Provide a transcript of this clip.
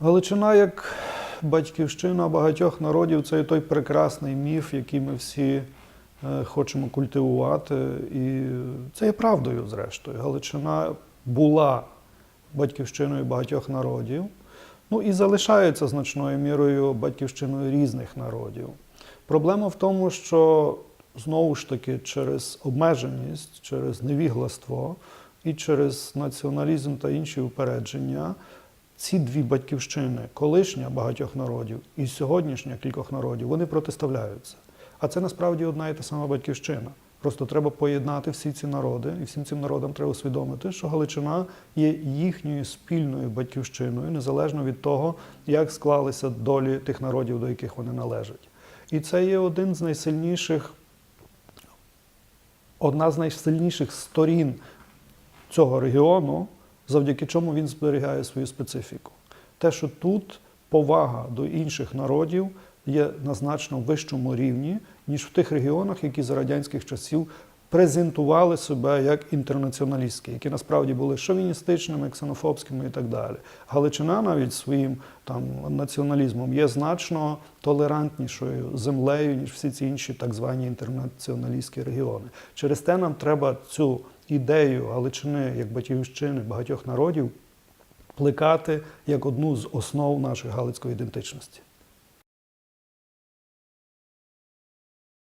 Галичина як батьківщина багатьох народів це той прекрасний міф, який ми всі е, хочемо культивувати. І це є правдою, зрештою. Галичина була батьківщиною багатьох народів, ну і залишається значною мірою батьківщиною різних народів. Проблема в тому, що знову ж таки через обмеженість, через невігластво і через націоналізм та інші упередження ці дві батьківщини, колишня багатьох народів і сьогоднішня кількох народів, вони протиставляються. А це насправді одна і та сама батьківщина. Просто треба поєднати всі ці народи, і всім цим народам треба усвідомити, що Галичина є їхньою спільною батьківщиною, незалежно від того, як склалися долі тих народів, до яких вони належать. І це є один з найсильніших, одна з найсильніших сторін цього регіону, завдяки чому він зберігає свою специфіку. Те, що тут повага до інших народів є на значно вищому рівні, ніж в тих регіонах, які за радянських часів презентували себе як інтернаціоналістські, які насправді були шовіністичними, ксенофобськими і так далі. Галичина навіть своїм там націоналізмом є значно толерантнішою землею, ніж всі ці інші так звані інтернаціоналістські регіони. Через те нам треба цю ідею Галичини як батьківщини багатьох народів плекати як одну з основ нашої галицької ідентичності.